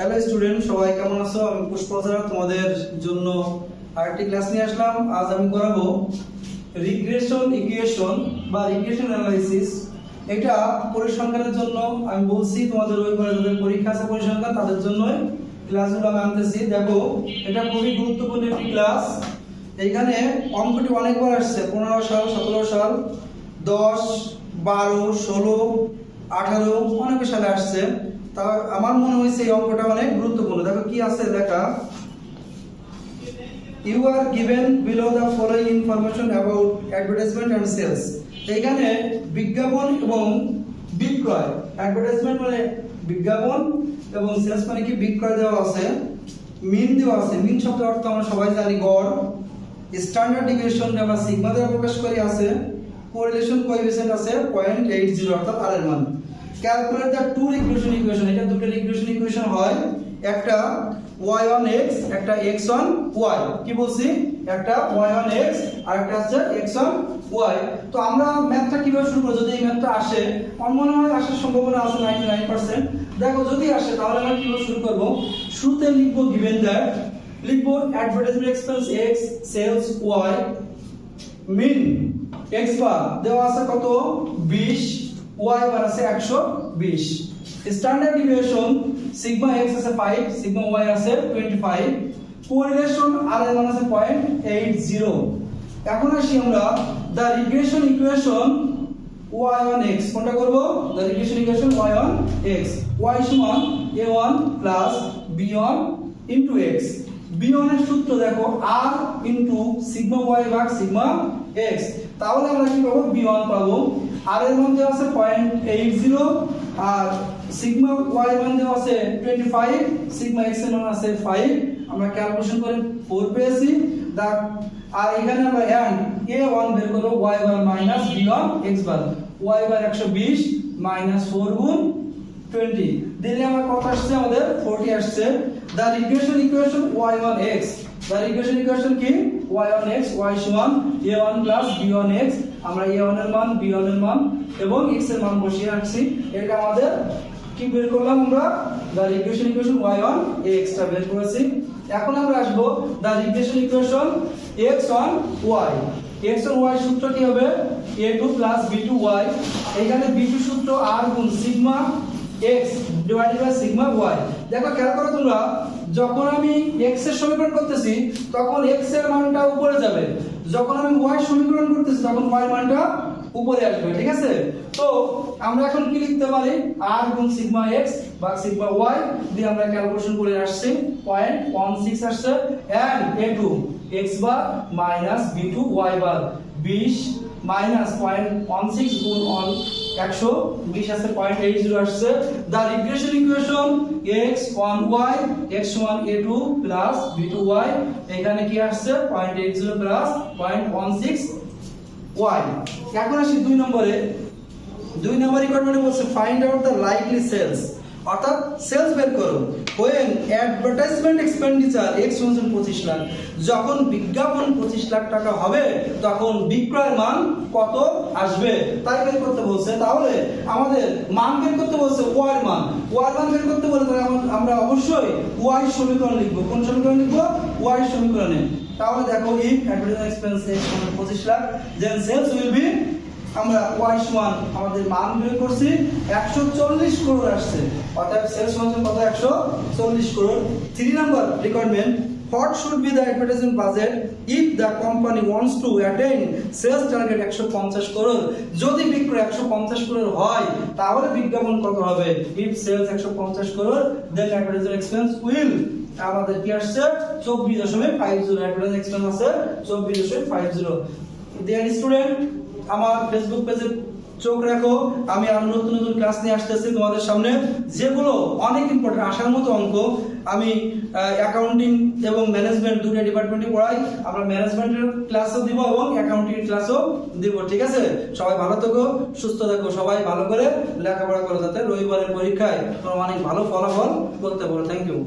Hello student সবাই কেমন আছো? আমি পুষ্পচরা তোমাদের জন্য আরেকটি ক্লাস নিয়ে আসলাম। আজ আমি করাবো রিগ্রেশন ইকুয়েশন বা রিগ্রেশন অ্যানালাইসিস এটা পরিসংখ্যানের জন্য আমি বলছি, তোমাদের ওই যাদের পরীক্ষা আছে পরিসংখ্যান, তাদের জন্যই ক্লাসগুলো আমি আনতেছি। দেখো, এটা খুবই গুরুত্বপূর্ণ একটি ক্লাস এইখানে অঙ্কটি অনেকবার আসছে, পনেরো সাল, সতেরো সাল, দশ, বারো, ষোলো, আঠারো, অনেক সালে আসছে। তা আমার মনে হয়েছে এই অঙ্কটা অনেক গুরুত্বপূর্ণ। দেখো কি আছে দেখা you are given below the following information about advertisement and sales এখানে বিজ্ঞাপন এবং বিক্রয়। অ্যাডভার্টাইজমেন্ট মানে বিজ্ঞাপন এবং সেলস মানে কি? বিক্রয় দেওয়া আছে মিন দেওয়া আছে। মিন শব্দের অর্থ আমরা সবাই জানি গড়। স্ট্যান্ডার্ড ডিভিয়েশন আমরা সিগমা দ্বারা প্রকাশ করি আছে কোরিলেশন কোএফিসিয়েন্ট আছে 0.80 অর্থাৎ আর এর মান। Calculate the two regression equation এটা দুটো রিগ্রেশন ইকুয়েশন হয়। একটা y on x, একটা x on y কি বলছি? একটা y on x আর একটা হচ্ছে x on y তো আমরা ম্যাথটা কীভাবে শুরু করব যদি এই ম্যাথটা আসে, আমার মনে হয় আসার সম্ভাবনা আছে 99% দেখো, যদি আসে, তাহলে আমরা কীভাবে শুরু করব? শুরুতে লিখব গিভেন দ্যাট লিখব advertisement expense x sales y mean x bar দেওয়া আছে কত? 20 y বার আছে 120 স্ট্যান্ডার্ড ডিভিয়েশন সিগমা x আছে 5 সিগমা y আছে 25 কোরিলেশন r এর মান আছে 0.80 এখন আসি আমরা the regression equation y on x কোনটা করব? The regression equation y on x y সমান a1 plus b1 into x b1 এর সূত্র দেখো, r ইনটু সিগমা y ভাগ সিগমা x তাহলে আমরা কি পাবো? b1 পাবো। R এর দেওয়া আছে 0.80 আর সিগমা ওয়াই মান দেওয়া আছে 25 সিগমা এক্সের মান আছে ফাইভ আমরা ক্যালকুলেশন করে ফোর পেয়েছি। দা আর এখানে আমরা অ্যান্ড এ ওয়ান বের করব y bar minus b1 x bar y bar 120 minus four গুণ 20 দিলে আমার কত আসছে? আমাদের 40 আসছে। The regression equation y one x the regression equation কি? ওয়াই on x, y সমান a1 প্লাস b1 x আমরা a1 এর মান b1 এর মান এবং x এর মান বসিয়ে রাখছি। এটা আমাদের কি বের করলাম আমরা? The regression equation y on x টা বের করেছি। এখন আমরা আসব the regression equation x on y x on y সূত্র কি হবে? A2 b2y এখানে b2 সূত্র আর গুণ sigma x divided by sigma y দেখো, খেয়াল করো তোমরা, যখন আমি x এর সমীকরণ করতেছি, তখন x এর মানটা উপরে যাবে। যখন আমি y সমীকরণ করতেছি, তখন y মানটা উপরে আসবে, ঠিক আছে? তো, আমরা এখন কি লিখতে পারি? r গুণ সিগমা x ভাগ সিগমা y দিয়ে আমরা ক্যালকুলেশন করে আসছি। 0.16 আসছে। এন্ড a2 x বার মাইনাস b2 y বার 20 মাইনাস পয়েন্ট ওয়ান সিক্স গুণ অন একশো বিশ আসছে পয়েন্ট এইট জিরো আসছে। The regression equation x one y x one a two plus b two y এখানে কি আসছে? Point eight zero plus point one six y এখন আসি দুই নম্বরে। দুই নম্বর রিকোয়ারমেন্টে বলছে find out the likely sales অর্থাৎ সেলস বের করো when advertisement expenditure x one পঁচিশ লাখ। যখন বিজ্ঞাপন পঁচিশ লাখ টাকা হবে, তখন বিক্রয়ের মান কত আসবে? তাই বের করতে বলছে। তাহলে আমাদের মান বের করতে বলছে ওয়ার মান। ওয়ার মান বের করতে বলে তাহলে আমরা অবশ্যই ওয়াই সমীকরণ লিখব। কোন সমীকরণ লিখব? ওয়াই সমীকরণে। তাহলে দেখো ইফ অ্যাডভার্টাইজমেন্ট এক্সপেন্স এক্স পঁচিশ lakh then sales will be আমরা ওয়াই সমান আমাদের মান বের করছি, একশো চল্লিশ করোড় আসছে। অর্থাৎ সেলস কত? একশো চল্লিশ crore three number requirement What should be the advertising budget if the company wants to attain sales target 150 crore যদি বিক্রয় 150 করোড় হয়, তাহলে বিজ্ঞাপন কত হবে? if sales 150 crore then advertising expense আমাদের কি আসছে? চব্বিশ দশমিক ফাইভ জিরো অ্যাডভার্টাইজ এক্সপেন্স আছে চব্বিশ দশমিক ফাইভ জিরো ডিয়ার স্টুডেন্ট আমার ফেসবুক পেজে চোখ রাখো। আমি আরও নতুন নতুন ক্লাস নিয়ে আসতেছি তোমাদের সামনে। যেগুলো অনেক ইম্পর্টেন্ট আসার মতো অঙ্ক। আমি অ্যাকাউন্টিং এবং ম্যানেজমেন্ট দুটো ডিপার্টমেন্টে পড়াই। আমরা ম্যানেজমেন্টের ক্লাসও দিব এবং অ্যাকাউন্টিং ক্লাসও দিব, ঠিক আছে? সবাই ভালো থাকো, সুস্থ থাকো সবাই, ভালো করে লেখাপড়া করো যাতে রবিবারের পরীক্ষায় তোমরা অনেক ভালো ফলাফল করতে পারো। Thank you